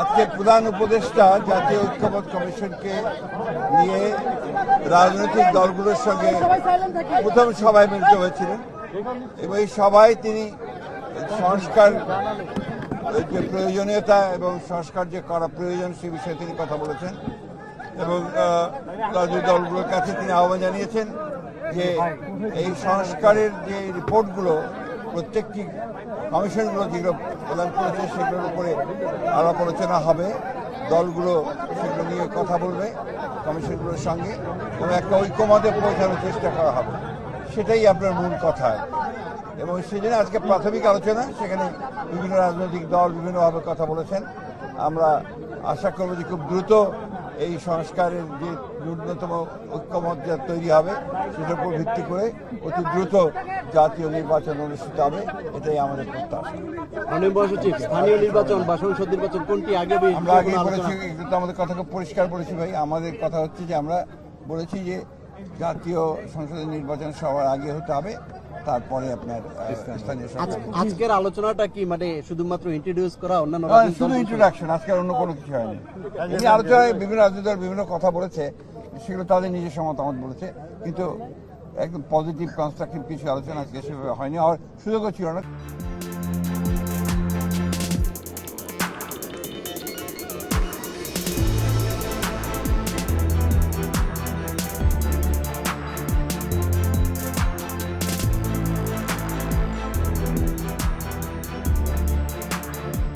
আজকে প্রধান উপদেষ্টা জাতীয় ঐক্যমত কমিশনকে নিয়ে রাজনৈতিক দলগুলোর সঙ্গে প্রথম সভায় মিলিত হয়েছিলেন। এবং এই সভায় তিনি সংস্কার যে প্রয়োজনীয়তা এবং সংস্কার যে করা প্রয়োজন সে বিষয়ে তিনি কথা বলেছেন এবং রাজনৈতিক দলগুলোর কাছে তিনি আহ্বান জানিয়েছেন যে এই সংস্কারের যে রিপোর্টগুলো প্রত্যেকটি কমিশনগুলো যেগুলো প্রদান করেছে, সেগুলোর উপরে আলাপ আলোচনা হবে। দলগুলো সেগুলো নিয়ে কথা বলবে কমিশনগুলোর সঙ্গে এবং একটা ঐক্যমতে পৌঁছানোর চেষ্টা করা হবে। সেটাই আপনার মূল কথা। এবং সেজন্য আজকে প্রাথমিক আলোচনা, সেখানে বিভিন্ন রাজনৈতিক দল বিভিন্নভাবে কথা বলেছেন। আমরা আশা করব যে খুব দ্রুত এই সংস্কারের যে ন্যূনতম ঐক্যমত তৈরি হবে সেটার উপর ভিত্তি করে অতি দ্রুত জাতীয় নির্বাচন অনুষ্ঠিত হবে এটাই আমাদের প্রত্যাশা। স্থানীয় নির্বাচন বা সংসদ নির্বাচন কোনটি আগে আমরা আগে বলেছি কিন্তু আমাদের কথা পরিষ্কার বলেছি ভাই। আমাদের কথা হচ্ছে যে আমরা বলেছি যে জাতীয় সংসদের নির্বাচন সবার আগে হতে হবে। তারপরে আপনার স্থানীয় আজকের আলোচনাটা কি? মানে শুধুমাত্র ইন্ট্রোডিউস করা অন্যান্য শুধু দল- ইন্ট্রোডাকশন আজকে অন্য কোনো কিছু হয়নি। এই আলোচনায় বিভিন্ন রাজনীতি দল বিভিন্ন কথা বলেছে সেগুলো তাদের নিজস্ব মতামত বলেছে কিন্তু একদম পজিটিভ কনস্ট্রাকটিভ কিছু আলোচনা আজকে সেভাবে হয়নি আর সুযোগও ছিল না।